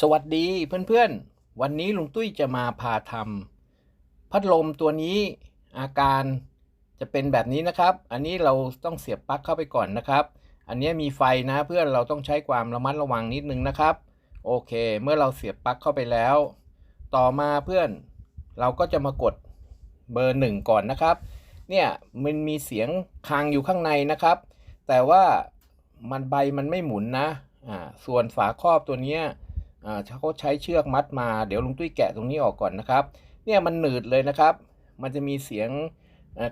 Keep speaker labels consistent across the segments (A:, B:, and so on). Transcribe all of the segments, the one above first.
A: สวัสดีเพื่อนๆ วันนี้ลุงตุ้ยจะมาพาทำพัดลมตัวนี้อาการจะเป็นแบบนี้นะครับ อันนี้เราต้องเสียบปลั๊กเข้าไปก่อนนะครับ อันนี้มีไฟนะเพื่อนเราต้องใช้ความระมัดระวังนิดนึงนะครับ โอเค เมื่อเราเสียบปลั๊กเข้าไปแล้ว ต่อมาเพื่อนเราก็จะมากดเบอร์หนึ่งก่อนนะครับ เนี่ยมันมีเสียงคางอยู่ข้างในนะครับ แต่ว่ามันใบมันไม่หมุนนะอ่าส่วนฝาครอบตัวเนี้ย อ่าเขาใช้เชือกมัดมาเดี๋ยวลุงตุ้ยแกะตรงนี้ออกก่อนนะครับ เนี่ยมันหนืดเลยนะครับ มันจะมีเสียง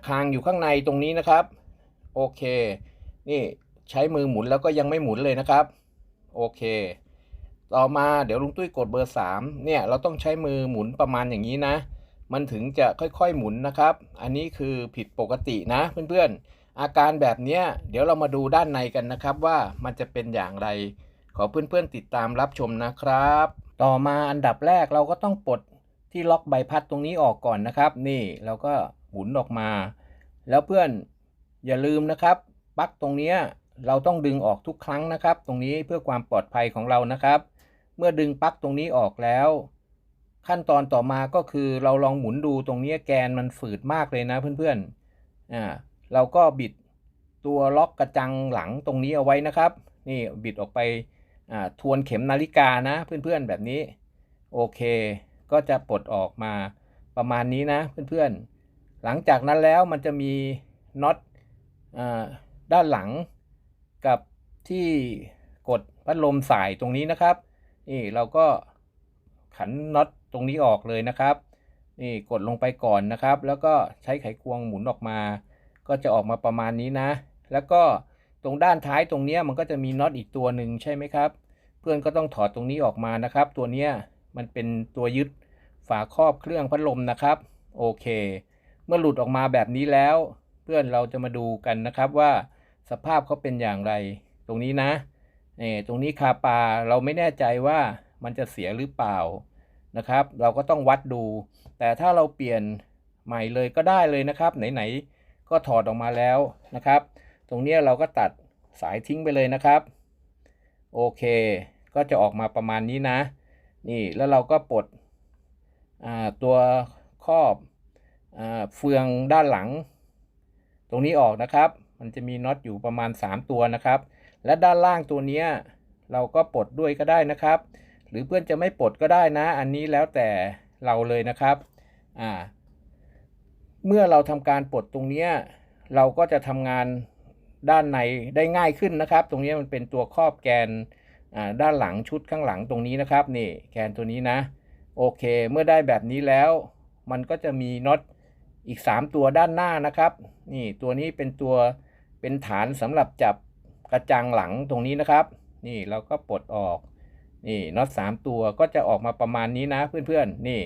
A: คางอยู่ข้างในตรงนี้นะครับ โอเค นี่ใช้มือหมุนแล้วก็ยังไม่หมุนเลยนะครับ โอเค ต่อมาเดี๋ยวลุงตุ้ยกดเบอร์สามเนี่ยเราต้องใช้มือหมุนประมาณอย่างนี้นะ มันถึงจะค่อยๆหมุนนะครับ อันนี้คือผิดปกตินะเพื่อนๆ อาการแบบเนี้ยเดี๋ยวเรามาดูด้านในกันนะครับว่ามันจะเป็นอย่างไร ขอเพื่อนๆติดตามรับชมนะครับ ต่อมาอันดับแรกเราก็ต้องปลดที่ล็อกใบพัดตรงนี้ออกก่อนนะครับ นี่เราก็หมุนออกมา แล้วเพื่อนอย่าลืมนะครับปลั๊กตรงนี้เราต้องดึงออกทุกครั้งนะครับ ตรงนี้เพื่อความปลอดภัยของเรานะครับ เมื่อดึงปลั๊กตรงนี้ออกแล้ว ขั้นตอนต่อมาก็คือเราลองหมุนดูตรงนี้แกนมันฝืดมากเลยนะเพื่อนๆอ่าเราก็บิดตัวล็อกกระจังหลังตรงนี้เอาไว้นะครับ นี่บิดออกไป ทวนเข็มนาฬิกานะเพื่อนๆแบบนี้ โอเค ก็จะปลดออกมาประมาณนี้นะเพื่อนๆ หลังจากนั้นแล้วมันจะมีน็อตด้านหลังกับที่กดพัดลมสายตรงนี้นะครับนี่เราก็ขันน็อตตรงนี้ออกเลยนะครับนี่กดลงไปก่อนนะครับ แล้วก็ใช้ไขควงหมุนออกมา ก็จะออกมาประมาณนี้นะ แล้วก็ ตรงด้านท้ายตรงเนี้ยมันก็จะมีน็อตอีกตัวหนึ่งใช่ไหมครับ เพื่อนก็ต้องถอดตรงนี้ออกมานะครับ ตัวเนี้ยมันเป็นตัวยึดฝาครอบเครื่องพัดลมนะครับ โอเค เมื่อหลุดออกมาแบบนี้แล้ว เพื่อนเราจะมาดูกันนะครับว่าสภาพเขาเป็นอย่างไร ตรงนี้นะนี่ตรงนี้คาปาเราไม่แน่ใจว่ามันจะเสียหรือเปล่านะครับ เราก็ต้องวัดดู แต่ถ้าเราเปลี่ยนใหม่เลยก็ได้เลยนะครับ ไหนๆก็ถอดออกมาแล้วนะครับ ตรงนี้เราก็ตัดสายทิ้งไปเลยนะครับ โอเค ก็จะออกมาประมาณนี้นะ นี่แล้วเราก็ปลดตัวครอบอเฟืองด้านหลัง ตรงนี้ออกนะครับ มันจะมีน็อตอยู่ประมาณ 3 ตัวนะครับ และด้านล่างตัวนี้เราก็ปลดด้วยก็ได้นะครับ หรือเพื่อนจะไม่ปลดก็ได้นะ อันนี้แล้วแต่เราเลยนะครับอ่าเมื่อเราทำการปลดตรงนี้เราก็จะทำงาน ด้านในได้ง่ายขึ้นนะครับ ตรงนี้มันเป็นตัวครอบแกนด้านหลังชุดข้างหลังตรงนี้นะครับนี่แกนตัวนี้นะโอเค เมื่อได้แบบนี้แล้ว มันก็จะมีน็อตอีก 3 ตัวด้านหน้านะครับ นี่ตัวนี้เป็นตัวเป็นฐานสำหรับจับกระจังหลังตรงนี้นะครับ นี่เราก็ปลดออกนี่น็อต3ตัวก็จะออกมาประมาณนี้นะเพื่อนๆนี่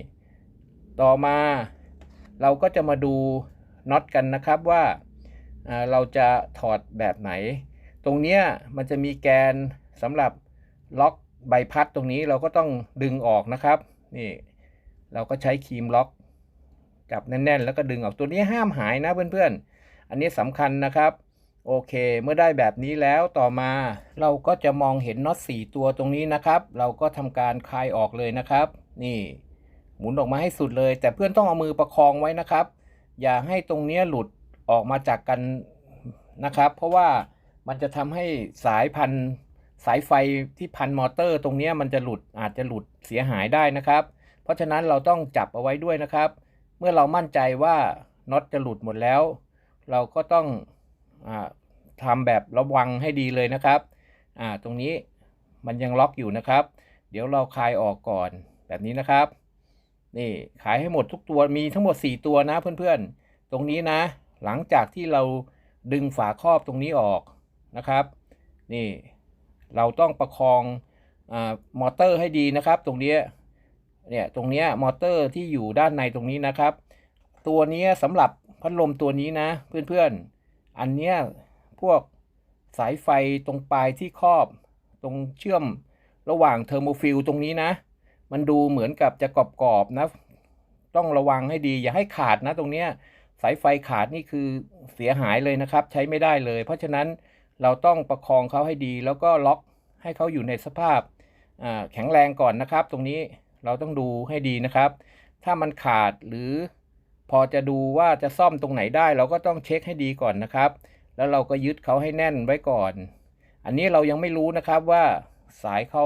A: ต่อมาเราก็จะมาดูน็อตกันนะครับว่า เราจะถอดแบบไหน ตรงเนี้ยมันจะมีแกนสำหรับล็อกใบพัดตรงนี้เราก็ต้องดึงออกนะครับ นี่ เราก็ใช้ครีมล็อก จับแน่นๆ แล้วก็ดึงออกตัวนี้ห้ามหายนะเพื่อนๆ อันนี้สำคัญนะครับ โอเค เมื่อได้แบบนี้แล้วต่อมา เราก็จะมองเห็นน็อต4ตัวตรงนี้นะครับ เราก็ทำการคลายออกเลยนะครับ นี่ หมุนออกมาให้สุดเลย แต่เพื่อนต้องเอามือประคองไว้นะครับ อย่าให้ตรงเนี้ยหลุด ออกมาจากกันนะครับ เพราะว่ามันจะทำให้สายพันสายไฟที่พันมอเตอร์ ตรงนี้มันจะหลุดอาจจะหลุดเสียหายได้นะครับ เพราะฉะนั้นเราต้องจับเอาไว้ด้วยนะครับ เมื่อเรามั่นใจว่าน็อตจะหลุดหมดแล้ว เราก็ต้องอทำแบบระวังให้ดีเลยนะครับตรงนี้มันยังล็อกอยู่นะครับ เดี๋ยวเราคลายออกก่อนแบบนี้นะครับ นี่ขายให้หมดทุกตัวมีทั้งหมด 4 ตัวนะเพื่อนๆ ตรงนี้นะ หลังจากที่เราดึงฝาครอบตรงนี้ออกนะครับ นี่เราต้องประคองอมอเตอร์ให้ดีนะครับ ตรงนี้เนี่ยตรงนี้มอเตอร์ที่อยู่ด้านในตรงนี้นะครับ ตัวนี้สำหรับพัดลมตัวนี้นะ เพื่อนๆ อันเนี้ยพวกสายไฟตรงปลายที่ครอบ ตรงเชื่อมระหว่างเทอร์โมฟิลตรงนี้นะ มันดูเหมือนกับจะกรอบๆนะ ต้องระวังให้ดีอย่าให้ขาดนะตรงเนี้ย สายไฟขาดนี่คือเสียหายเลยนะครับ ใช้ไม่ได้เลย เพราะฉะนั้นเราต้องประคองเขาให้ดี แล้วก็ล็อกให้เขาอยู่ในสภาพแข็งแรงก่อนนะครับ ตรงนี้เราต้องดูให้ดีนะครับ ถ้ามันขาดหรือพอจะดูว่าจะซ่อมตรงไหนได้ เราก็ต้องเช็คให้ดีก่อนนะครับ แล้วเราก็ยึดเขาให้แน่นไว้ก่อน อันนี้เรายังไม่รู้นะครับว่าสายเขา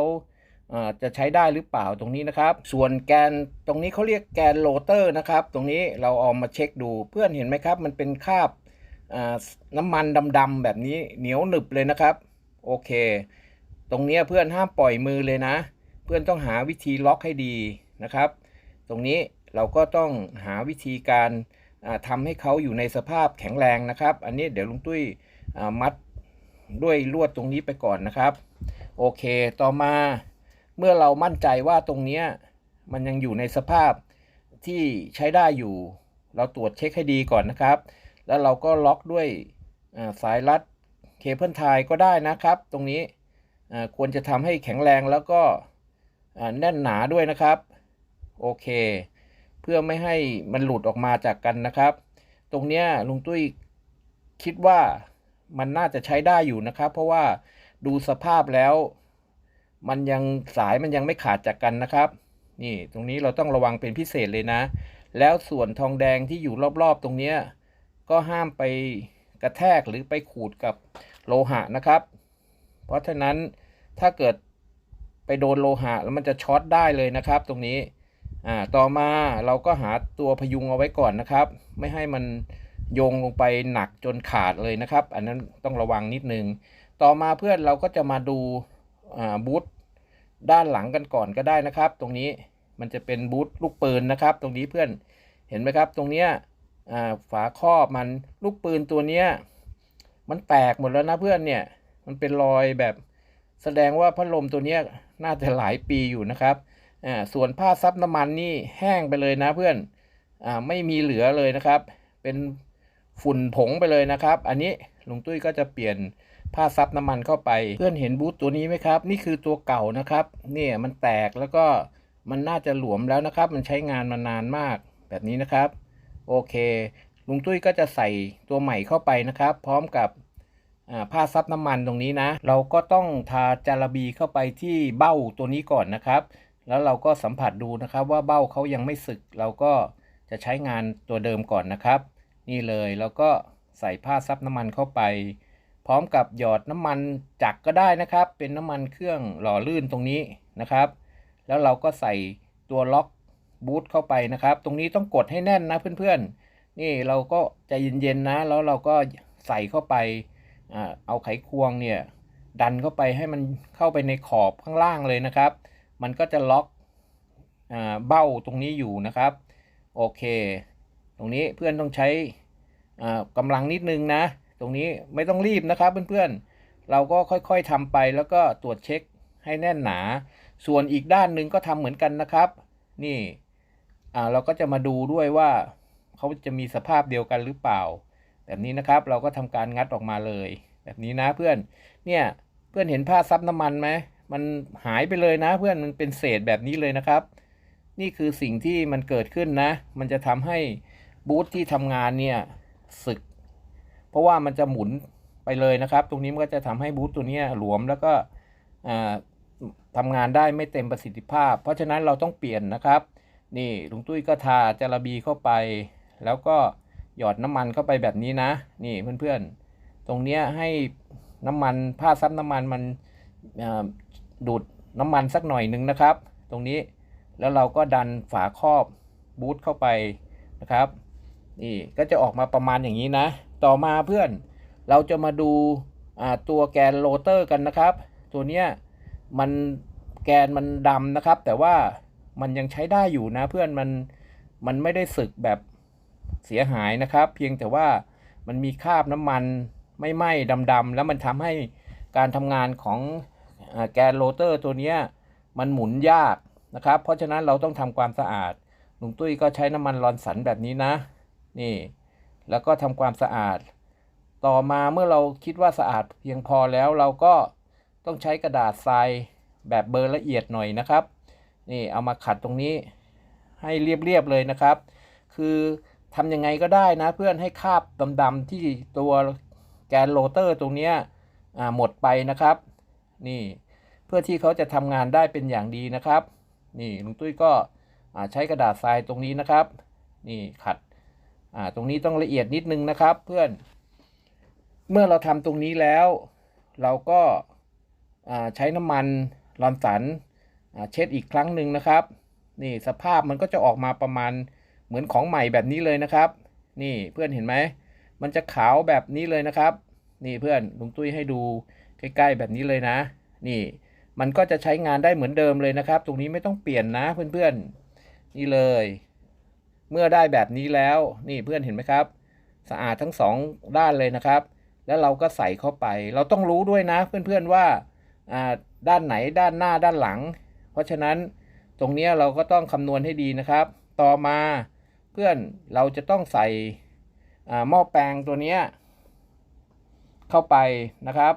A: จะใช้ได้หรือเปล่าตรงนี้นะครับ ส่วนแกนตรงนี้เขาเรียกแกนโรเตอร์นะครับ ตรงนี้เราเอามาเช็คดูเพื่อนเห็นไหมครับ มันเป็นคราบน้ำมันดำๆแบบนี้เหนียวหนึบเลยนะครับ โอเค ตรงนี้เพื่อนห้ามปล่อยมือเลยนะ เพื่อนต้องหาวิธีล็อกให้ดีนะครับ ตรงนี้เราก็ต้องหาวิธีการทำให้เขาอยู่ในสภาพแข็งแรงนะครับ อันนี้เดี๋ยวลุงตุ้ยมัดด้วยลวดตรงนี้ไปก่อนนะครับ โอเค ต่อมา เมื่อเรามั่นใจว่าตรงนี้มันยังอยู่ในสภาพที่ใช้ได้อยู่ เราตรวจเช็คให้ดีก่อนนะครับ แล้วเราก็ล็อกด้วยสายรัดเคเบิลไทยก็ได้นะครับ ตรงนี้ควรจะทำให้แข็งแรงแล้วก็แน่นหนาด้วยนะครับ โอเค เพื่อไม่ให้มันหลุดออกมาจากกันนะครับ ตรงนี้ลุงตุ้ยคิดว่ามันน่าจะใช้ได้อยู่นะครับ เพราะว่าดูสภาพแล้ว มันยังสายมันยังไม่ขาดจากกันนะครับ นี่ตรงนี้เราต้องระวังเป็นพิเศษเลยนะ แล้วส่วนทองแดงที่อยู่รอบๆ ตรงนี้ก็ห้ามไปกระแทกหรือไปขูดกับโลหะนะครับ เพราะฉะนั้นถ้าเกิดไปโดนโลหะแล้วมันจะช็อตได้เลยนะครับ ตรงนี้อ่าต่อมาเราก็หาตัวพยุงเอาไว้ก่อนนะครับ ไม่ให้มันโยงลงไปหนักจนขาดเลยนะครับ อันนั้นต้องระวังนิดนึง ต่อมาเพื่อนเราก็จะมาดูอ่าบูท ด้านหลังกันก่อนก็ได้นะครับ ตรงนี้มันจะเป็นบูทลูกปืนนะครับ ตรงนี้เพื่อนเห็นไหมครับ ตรงเนี้ยฝาครอบมันลูกปืนตัวเนี้ยมันแตกหมดแล้วนะเพื่อนเนี่ยมันเป็นรอยแบบแสดงว่าพัดลมตัวเนี้ยน่าจะหลายปีอยู่นะครับส่วนผ้าซับน้ำมันนี่แห้งไปเลยนะเพื่อนอไม่มีเหลือเลยนะครับ เป็นฝุ่นผงไปเลยนะครับ อันนี้ลุงตุ้ยก็จะเปลี่ยน ผ้าซับน้ำมันเข้าไป เพื่อนเห็นบูทตัวนี้ไหมครับ นี่คือตัวเก่านะครับ เนี่ยมันแตกแล้วก็มันน่าจะหลวมแล้วนะครับ มันใช้งานมานานมากแบบนี้นะครับ โอเค ลุงตุ้ยก็จะใส่ตัวใหม่เข้าไปนะครับ พร้อมกับผ้าซับน้ำมันตรงนี้นะ เราก็ต้องทาจาระบีเข้าไปที่เบ้าตัวนี้ก่อนนะครับ แล้วเราก็สัมผัสดูนะครับว่าเบ้าเขายังไม่สึก เราก็จะใช้งานตัวเดิมก่อนนะครับ นี่เลยแล้วก็ใส่ผ้าซับน้ำมันเข้าไป พร้อมกับหยอดน้ำมันจักรก็ได้นะครับ เป็นน้ำมันเครื่องหล่อลื่นตรงนี้นะครับ แล้วเราก็ใส่ตัวล็อกบูทเข้าไปนะครับ ตรงนี้ต้องกดให้แน่นนะเพื่อนๆ นี่เราก็ใจเย็นๆนะ แล้วเราก็ใส่เข้าไปเอาไขควงเนี่ยดันเข้าไปให้มันเข้าไปในขอบข้างล่างเลยนะครับ มันก็จะล็อกเบ้าตรงนี้อยู่นะครับ โอเค ตรงนี้เพื่อนต้องใช้กำลังนิดนึงนะ ตรงนี้ไม่ต้องรีบนะครับเพื่อนๆ เราก็ค่อยๆทำไปแล้วก็ตรวจเช็คให้แน่นหนา ส่วนอีกด้านหนึ่งก็ทำเหมือนกันนะครับ นี่อ่าเราก็จะมาดูด้วยว่าเขาจะมีสภาพเดียวกันหรือเปล่า แบบนี้นะครับเราก็ทำการงัดออกมาเลย แบบนี้นะเพื่อน เนี่ยเพื่อนเห็นผ้าซับน้ำมันไหมมันหายไปเลยนะเพื่อนมันเป็นเศษแบบนี้เลยนะครับ นี่คือสิ่งที่มันเกิดขึ้นนะ มันจะทำให้บูธที่ทำงานเนี่ยสึก เพราะว่ามันจะหมุนไปเลยนะครับ ตรงนี้มันก็จะทำให้บูธตัวนี้หลวมแล้วก็อ่าทำงานได้ไม่เต็มประสิทธิภาพ เพราะฉะนั้นเราต้องเปลี่ยนนะครับ นี่ลุงตุ้ยก็ทาจาระบีเข้าไป แล้วก็หยอดน้ำมันเข้าไปแบบนี้นะ นี่เพื่อนๆ ตรงนี้ให้น้ำมันผ้าซับน้ำมันมันดูดน้ำมันสักหน่อยหนึ่งนะครับ ตรงนี้แล้วเราก็ดันฝาครอบบูทเข้าไปนะครับ นี่ก็จะออกมาประมาณอย่างนี้นะ ต่อมาเพื่อน เราจะมาดูตัวแกนโรเตอร์กันนะครับ ตัวเนี้ยมันแกนมันดำนะครับ แต่ว่ามันยังใช้ได้อยู่นะเพื่อนมันมันไม่ได้สึกแบบเสียหายนะครับ เพียงแต่ว่ามันมีคราบน้ำมันไม่ไหม้ดำๆแล้วมันทำให้การทำงานของอแกนโรเตอร์ตัวเนี้ยมันหมุนยากนะครับ เพราะฉะนั้นเราต้องทำความสะอาดลุงตุ้ยก็ใช้น้ำมันรอนสันแบบนี้นะ นี่ แล้วก็ทำความสะอาด ต่อมาเมื่อเราคิดว่าสะอาดเพียงพอแล้วเราก็ต้องใช้กระดาษทรายแบบเบอร์ละเอียดหน่อยนะครับ นี่เอามาขัดตรงนี้ให้เรียบๆเลยนะครับ คือทำยังไงก็ได้นะเพื่อนให้คราบดำๆที่ตัวแกนโรเตอร์ตรงนี้หมดไปนะครับ นี่เพื่อที่เขาจะทำงานได้เป็นอย่างดีนะครับ นี่ลุงตุ้ยก็ใช้กระดาษทรายตรงนี้นะครับ นี่ขัด อ่าตรงนี้ต้องละเอียดนิดนึงนะครับเพื่อน เมื่อเราทำตรงนี้แล้ว เราก็อ่าใช้น้ำมันลอนสันอ่าเช็ดอีกครั้งหนึ่งนะครับ นี่สภาพมันก็จะออกมาประมาณเหมือนของใหม่แบบนี้เลยนะครับ นี่เพื่อนเห็นไหมมันจะขาวแบบนี้เลยนะครับ นี่เพื่อนลุงตุ้ยให้ดูใกล้ๆแบบนี้เลยนะ นี่ มันก็จะใช้งานได้เหมือนเดิมเลยนะครับ ตรงนี้ไม่ต้องเปลี่ยนนะเพื่อนๆ นี่เลย เมื่อได้แบบนี้แล้วนี่เพื่อนเห็นไหมครับ สะอาดทั้งสองด้านเลยนะครับ แล้วเราก็ใส่เข้าไป เราต้องรู้ด้วยนะเพื่อนๆว่าด้านไหนด้านหน้าด้านหลัง เพราะฉะนั้นตรงนี้เราก็ต้องคำนวณให้ดีนะครับ ต่อมาเพื่อนเราจะต้องใส่หม้อแปลงตัวนี้เข้าไปนะครับ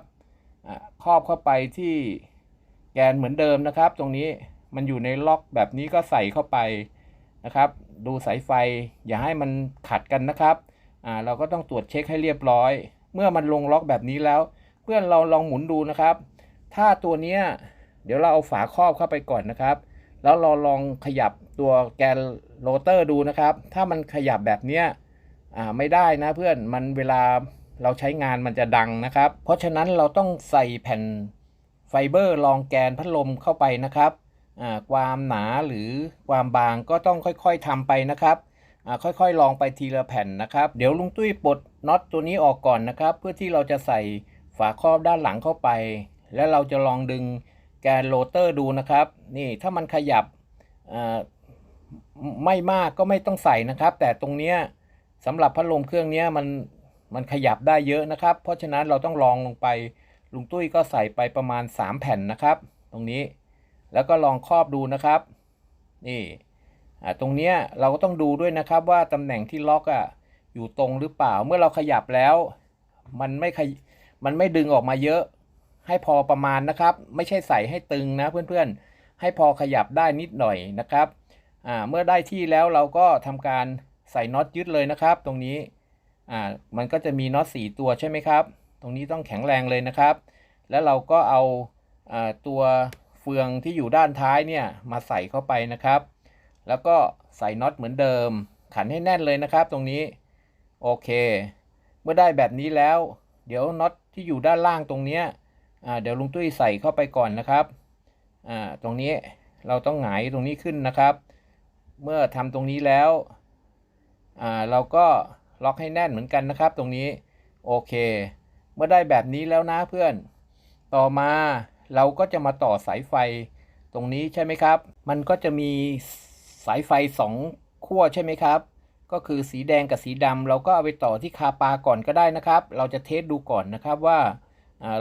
A: ครอบเข้าไปที่แกนเหมือนเดิมนะครับ ตรงนี้มันอยู่ในล็อกแบบนี้ก็ใส่เข้าไป นะครับ ดูสายไฟอย่าให้มันขัดกันนะครับอ่าเราก็ต้องตรวจเช็คให้เรียบร้อย เมื่อมันลงล็อกแบบนี้แล้ว เพื่อนเราลองหมุนดูนะครับ ถ้าตัวเนี้ยเดี๋ยวเราเอาฝาครอบเข้าไปก่อนนะครับ แล้วเราลองขยับตัวแกนโรเตอร์ดูนะครับ ถ้ามันขยับแบบเนี้ยอ่าไม่ได้นะเพื่อนมันเวลาเราใช้งานมันจะดังนะครับ เพราะฉะนั้นเราต้องใส่แผ่นไฟเบอร์รองแกนพัดลมเข้าไปนะครับ ความหนาหรือความบางก็ต้องค่อยๆทำไปนะครับค่อยๆ ลองไปทีละแผ่นนะครับ เดี๋ยวลุงตุ้ยปลดน็อตตัวนี้ออกก่อนนะครับ เพื่อที่เราจะใส่ฝาครอบด้านหลังเข้าไป แล้วเราจะลองดึงแกนโรเตอร์ดูนะครับ นี่ถ้ามันขยับไม่มากก็ไม่ต้องใส่นะครับ แต่ตรงเนี้ยสำหรับพัดลมเครื่องเนี้ยมันมันขยับได้เยอะนะครับ เพราะฉะนั้นเราต้องลองลงไปลุงตุ้ยก็ใส่ไปประมาณ 3 แผ่นนะครับ ตรงนี้ แล้วก็ลองครอบดูนะครับ นี่ตรงเนี้ยเราก็ต้องดูด้วยนะครับว่าตำแหน่งที่ล็อกอะอยู่ตรงหรือเปล่า เมื่อเราขยับแล้ว มันไม่ขยมันไม่ดึงออกมาเยอะ ให้พอประมาณนะครับ ไม่ใช่ใส่ให้ตึงนะเพื่อนๆ ให้พอขยับได้นิดหน่อยนะครับอ่าเมื่อได้ที่แล้วเราก็ทำการใส่น็อตยึดเลยนะครับ ตรงนี้อ่ามันก็จะมีน็อตสี่ตัวใช่ไหมครับ ตรงนี้ต้องแข็งแรงเลยนะครับ แล้วเราก็เอาอ่าตัว เฟืองที่อยู่ด้านท้ายเนี่ยมาใส่เข้าไปนะครับ แล้วก็ใส่น็อตเหมือนเดิม ขันให้แน่นเลยนะครับ ตรงนี้โอเค เมื่อได้แบบนี้แล้ว เดี๋ยวน็อตที่อยู่ด้านล่างตรงเนี้ยเดี๋ยวลุงตุ้ยใส่เข้าไปก่อนนะครับตรงนี้เราต้องหงายตรงนี้ขึ้นนะครับ เมื่อทำตรงนี้แล้วเราก็ล็อกให้แน่นเหมือนกันนะครับ ตรงนี้โอเค เมื่อได้แบบนี้แล้วนะเพื่อน ต่อมา เราก็จะมาต่อสายไฟตรงนี้ใช่ไหมครับ มันก็จะมีสายไฟสองขั้วใช่ไหมครับ ก็คือสีแดงกับสีดำเราก็เอาไปต่อที่คาปาก่อนก็ได้นะครับ เราจะเทสดูก่อนนะครับว่า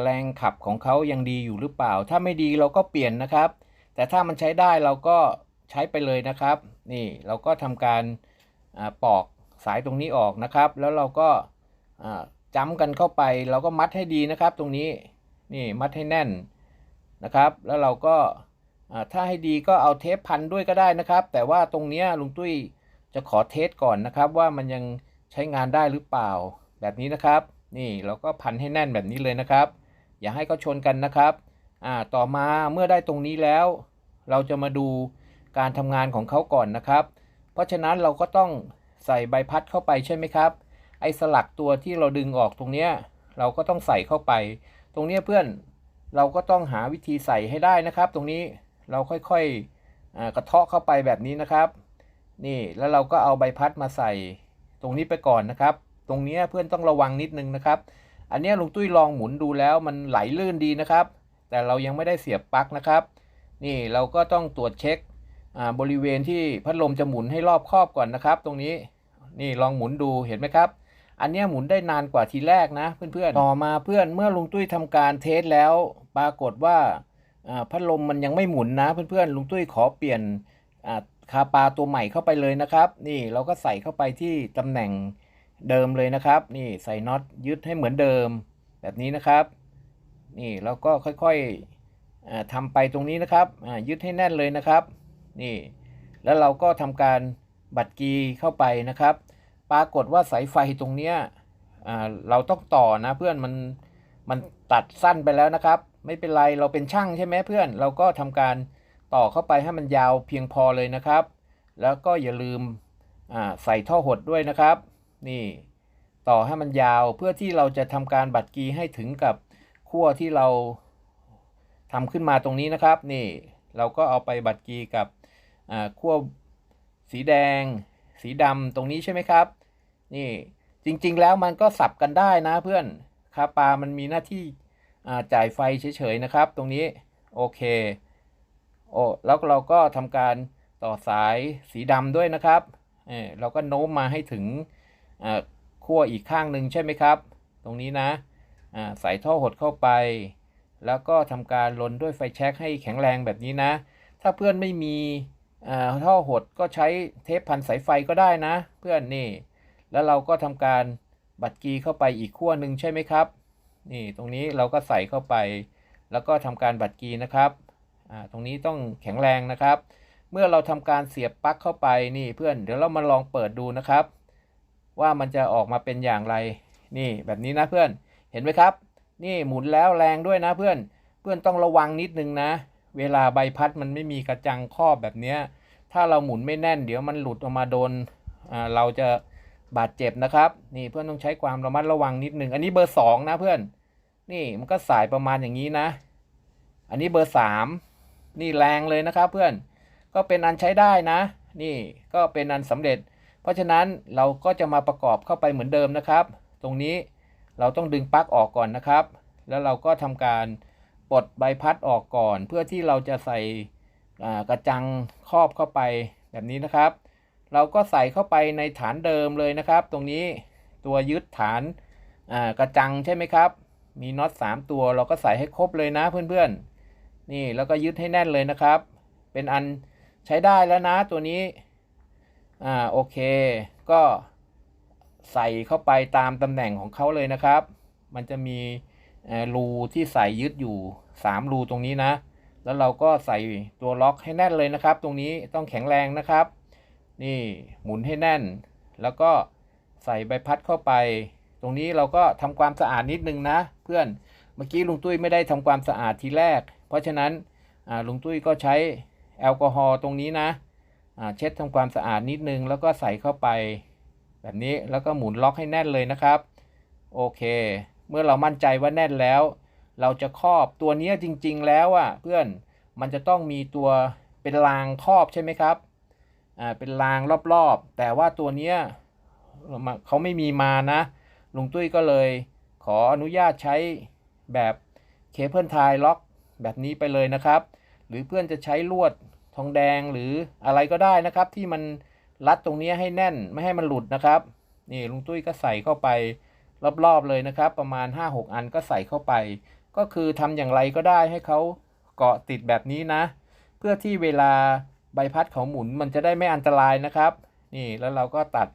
A: แรงขับของเขายังดีอยู่หรือเปล่า ถ้าไม่ดีเราก็เปลี่ยนนะครับ แต่ถ้ามันใช้ได้เราก็ใช้ไปเลยนะครับ นี่เราก็ทำการปอกสายตรงนี้ออกนะครับ แล้วเราก็อ่าจ้ำกันเข้าไป เราก็มัดให้ดีนะครับ ตรงนี้นี่มัดให้แน่น นะครับ แล้วเราก็ถ้าให้ดีก็เอาเทปพันด้วยก็ได้นะครับ แต่ว่าตรงเนี้ยลุงตุ้ยจะขอเทสก่อนนะครับ ว่ามันยังใช้งานได้หรือเปล่าแบบนี้นะครับ นี่เราก็พันให้แน่นแบบนี้เลยนะครับ อย่าให้เขาชนกันนะครับอ่าต่อมาเมื่อได้ตรงนี้แล้ว เราจะมาดูการทำงานของเขาก่อนนะครับ เพราะฉะนั้นเราก็ต้องใส่ใบพัดเข้าไปใช่ไหมครับไอ้สลักตัวที่เราดึงออกตรงเนี้ยเราก็ต้องใส่เข้าไป ตรงเนี้ยเพื่อน เราก็ต้องหาวิธีใส่ให้ได้นะครับ ตรงนี้เราค่อยๆกระเทาะเข้าไปแบบนี้นะครับ นี่แล้วเราก็เอาใบพัดมาใส่ตรงนี้ไปก่อนนะครับ ตรงเนี้ยเพื่อนต้องระวังนิดนึงนะครับ อันเนี้ยลุงตุ้ยลองหมุนดูแล้วมันไหลลื่นดีนะครับ แต่เรายังไม่ได้เสียบปลั๊กนะครับ นี่เราก็ต้องตรวจเช็คบริเวณที่พัดลมจะหมุนให้รอบครอบก่อนนะครับ ตรงนี้นี่ลองหมุนดูเห็นไหมครับ อันนี้หมุนได้นานกว่าทีแรกนะเพื่อนๆ ต่อมาเพื่อนเมื่อลุงตุ้ยทำการเทสแล้ว ปรากฏว่าพัดลมมันยังไม่หมุนนะเพื่อนๆลุงตุ้ยขอเปลี่ยนคาปาตัวใหม่เข้าไปเลยนะครับ นี่เราก็ใส่เข้าไปที่ตำแหน่งเดิมเลยนะครับ นี่ใส่น็อตยึดให้เหมือนเดิม แบบนี้นะครับ นี่เราก็ค่อยๆอ่าทำไปตรงนี้นะครับยึดให้แน่นเลยนะครับ นี่ แล้วเราก็ทำการบัดกีเข้าไปนะครับ ปรากฏว่าสายไฟตรงเนี้ยอ่าเราต้องต่อนะเพื่อนมันมันตัดสั้นไปแล้วนะครับ ไม่เป็นไรเราเป็นช่างใช่ไหมเพื่อน เราก็ทำการต่อเข้าไปให้มันยาวเพียงพอเลยนะครับ แล้วก็อย่าลืมอ่าใส่ท่อหดด้วยนะครับ นี่ต่อให้มันยาวเพื่อที่เราจะทำการบัดกีให้ถึงกับขั้วที่เราทำขึ้นมาตรงนี้นะครับ นี่เราก็เอาไปบัดกีกับอ่าขั้วสีแดง สีดำตรงนี้ใช่ไหมครับ นี่จริงๆแล้วมันก็สับกันได้นะเพื่อนคาปามันมีหน้าที่จ่ายไฟเฉยๆนะครับ ตรงนี้โอเคโอ้แล้วเราก็ทำการต่อสายสีดำด้วยนะครับเออเราก็โน้มมาให้ถึงขั้วอีกข้างหนึ่งใช่ไหมครับ ตรงนี้นะอ่าใส่ท่อหดเข้าไป แล้วก็ทำการลนด้วยไฟแช็กให้แข็งแรงแบบนี้นะ ถ้าเพื่อนไม่มีอ่าท่อหดก็ใช้เทปพันสายไฟก็ได้นะ เพื่อนนี่ แล้วเราก็ทำการบัดกีเข้าไปอีกขั้วหนึ่งใช่ไหมครับ นี่ตรงนี้เราก็ใส่เข้าไป แล้วก็ทำการบัดกีนะครับตรงนี้ต้องแข็งแรงนะครับ เมื่อเราทำการเสียบปลั๊กเข้าไปนี่เพื่อนเดี๋ยวเรามาลองเปิดดูนะครับ ว่ามันจะออกมาเป็นอย่างไร นี่แบบนี้นะเพื่อนเห็นไหมครับ นี่หมุนแล้วแรงด้วยนะเพื่อนเพื่อนต้องระวังนิดนึงนะ เวลาใบพัดมันไม่มีกระจังครอบแบบนี้ถ้าเราหมุนไม่แน่น เดี๋ยวมันหลุดออกมาโดนเราจะ บาดเจ็บนะครับ นี่เพื่อนต้องใช้ความระมัดระวังนิดหนึ่งอันนี้เบอร์สองนะเพื่อน นี่มันก็สายประมาณอย่างนี้นะ อันนี้เบอร์สามนี่แรงเลยนะครับเพื่อนก็เป็นอันใช้ได้นะ นี่ก็เป็นอันสำเร็จ เพราะฉะนั้นเราก็จะมาประกอบเข้าไปเหมือนเดิมนะครับ ตรงนี้เราต้องดึงปลั๊กออกก่อนนะครับ แล้วเราก็ทำการปลดใบพัดออกก่อน เพื่อที่เราจะใส่กระจังครอบเข้าไปแบบนี้นะครับ เราก็ใส่เข้าไปในฐานเดิมเลยนะครับ ตรงนี้ตัวยึดฐานกระจังใช่ไหมครับ มีน็อต3ตัวเราก็ใส่ให้ครบเลยนะเพื่อนๆ นี่แล้วก็ยึดให้แน่นเลยนะครับ เป็นอันใช้ได้แล้วนะตัวนี้ อ่าโอเค ก็ใส่เข้าไปตามตำแหน่งของเขาเลยนะครับ มันจะมีรูที่ใส่ยึดอยู่3รูตรงนี้นะ แล้วเราก็ใส่ตัวล็อกให้แน่นเลยนะครับ ตรงนี้ต้องแข็งแรงนะครับ นี่หมุนให้แน่น แล้วก็ใส่ใบพัดเข้าไป ตรงนี้เราก็ทำความสะอาดนิดนึงนะ เพื่อนเมื่อกี้ลุงตุ้ยไม่ได้ทำความสะอาดทีแรก เพราะฉะนั้นลุงตุ้ยก็ใช้แอลกอฮอล์ตรงนี้นะเช็ดทำความสะอาดนิดนึง แล้วก็ใส่เข้าไป แบบนี้แล้วก็หมุนล็อกให้แน่นเลยนะครับ โอเค เมื่อเรามั่นใจว่าแน่นแล้ว เราจะครอบตัวนี้จริง ๆ แล้วอะเพื่อนมันจะต้องมีตัวเป็นรางครอบใช่ไหมครับ อ่าเป็นรางรอบๆ แต่ว่าตัวเนี้ยเขาไม่มีมานะลุงตุ้ยก็เลยขออนุญาตใช้แบบเคเบิลไทล็อกแบบนี้ไปเลยนะครับ หรือเพื่อนจะใช้ลวดทองแดงหรืออะไรก็ได้นะครับ ที่มันรัดตรงนี้ให้แน่นไม่ให้มันหลุดนะครับนี่ลุงตุ้ยก็ใส่เข้าไปรอบๆเลยนะครับ ประมาณ 5-6 อันก็ใส่เข้าไป ก็คือทำอย่างไรก็ได้ให้เขาเกาะติดแบบนี้นะ เพื่อที่เวลา บพัดเขาหมุนมันจะได้ไม่อันตรายนะครับ นี่แล้วเราก็ตัด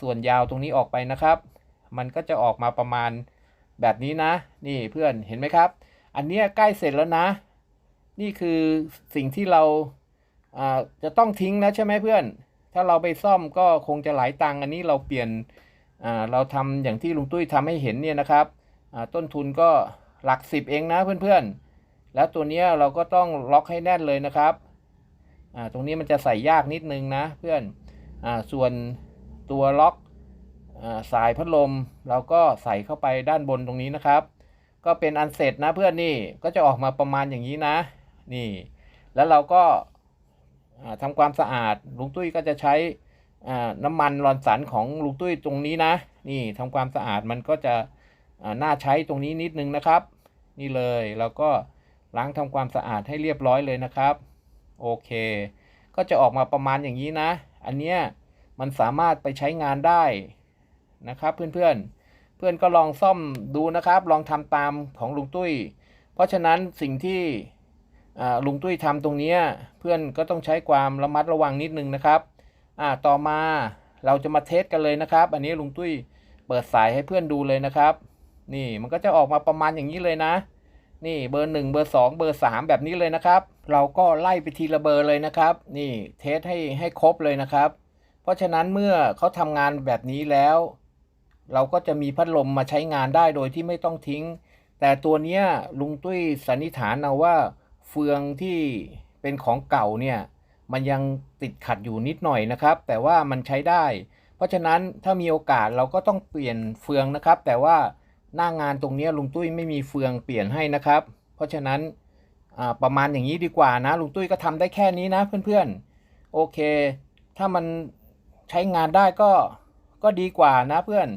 A: ส่วนยาวตรงนี้ออกไปนะครับ มันก็จะออกมาประมาณแบบนี้นะ นี่เพื่อนเห็นไหมครับ อันนี้ใกล้เสร็จแล้วนะ นี่คือสิ่งที่เราจะต้องทิ้งนะใช่ไหมเพื่อน ถ้าเราไปซ่อมก็คงจะหลายตังค์อันนี้เราเปลี่ยนเราทำอย่างที่ลุงตุ้ยทำให้เห็นเนี่ยนะครับต้นทุนก็หลักสิบเองนะเพื่อนๆ แล้วตัวนี้เราก็ต้องล็อกให้แน่นเลยนะครับ อ่าตรงนี้มันจะใส่ยากนิดนึงนะเพื่อนอ่าส่วนตัวล็อกอ่าสายพัดลมเราก็ใส่เข้าไปด้านบนตรงนี้นะครับ ก็เป็นอันเสร็จนะเพื่อนนี่ก็จะออกมาประมาณอย่างนี้นะ นี่ แล้วเราก็อ่าทำความสะอาดลุงตุ้ยก็จะใช้อ่าน้ำมันรอนสันของลุงตุ้ยตรงนี้นะ นี่ทำความสะอาดมันก็จะอ่าน่าใช้ตรงนี้นิดนึงนะครับ นี่เลยเราก็ล้างทำความสะอาดให้เรียบร้อยเลยนะครับ โอเค ก็จะออกมาประมาณอย่างนี้นะ อันเนี้ยมันสามารถไปใช้งานได้นะครับเพื่อนๆเพื่อนก็ลองซ่อมดูนะครับ ลองทำตามของลุงตุ้ย เพราะฉะนั้นสิ่งที่อ่าลุงตุ้ยทำตรงเนี้ยเพื่อนก็ต้องใช้ความระมัดระวังนิดนึงนะครับอ่าต่อมาเราจะมาเทสกันเลยนะครับ อันนี้ลุงตุ้ยเปิดสายให้เพื่อนดูเลยนะครับ นี่มันก็จะออกมาประมาณอย่างนี้เลยนะ นี่เบอร์หนึ่งเบอร์สองเบอร์สามแบบนี้เลยนะครับ เราก็ไล่ไปทีละเบอร์เลยนะครับ นี่เทสให้ให้ครบเลยนะครับ เพราะฉะนั้นเมื่อเขาทำงานแบบนี้แล้ว เราก็จะมีพัดลมมาใช้งานได้โดยที่ไม่ต้องทิ้ง แต่ตัวเนี้ยลุงตุ้ยสันนิษฐานเอาว่า เฟืองที่เป็นของเก่าเนี่ยมันยังติดขัดอยู่นิดหน่อยนะครับ แต่ว่ามันใช้ได้ เพราะฉะนั้นถ้ามีโอกาสเราก็ต้องเปลี่ยนเฟืองนะครับ แต่ว่า หน้างานตรงนี้ลุงตุ้ยไม่มีเฟืองเปลี่ยนให้นะครับ เพราะฉะนั้นประมาณอย่างนี้ดีกว่านะลุงตุ้ยก็ทำได้แค่นี้นะเพื่อนๆ โอเค ถ้ามันใช้งานได้ก็ก็ดีกว่านะเพื่อน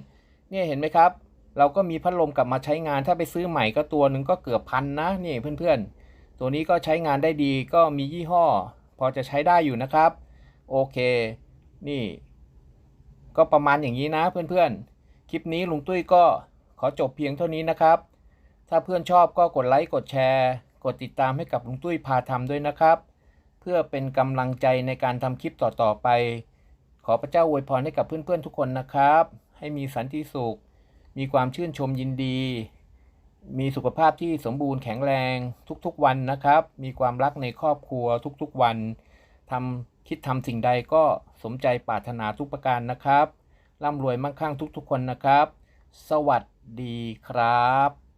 A: เนี่ยเห็นไหมครับ เราก็มีพัดลมกลับมาใช้งานถ้าไปซื้อใหม่ก็ตัวหนึ่งก็เกือบพันนะนี่เพื่อนๆ ตัวนี้ก็ใช้งานได้ดีก็มียี่ห้อ พอจะใช้ได้อยู่นะครับ โอเค นี่ ก็ประมาณอย่างนี้นะเพื่อนๆ คลิปนี้ลุงตุ้ยก็ ขอจบเพียงเท่านี้นะครับ ถ้าเพื่อนชอบก็กดไลค์กดแชร์ กดติดตามให้กับลุงตุ้ยพาทำด้วยนะครับ เพื่อเป็นกำลังใจในการทำคลิปต่อๆไป ขอพระเจ้าอวยพรให้กับเพื่อนๆทุกคนนะครับ ให้มีสันติสุข มีความชื่นชมยินดี มีสุขภาพที่สมบูรณ์แข็งแรงทุกๆวันนะครับ มีความรักในครอบครัวทุกๆวันทำคิดทำสิ่งใดก็สมใจปรารถนาทุกประการนะครับร่ำรวยมั่งคั่งทุกๆคนนะครับ สวัสดี ดีครับ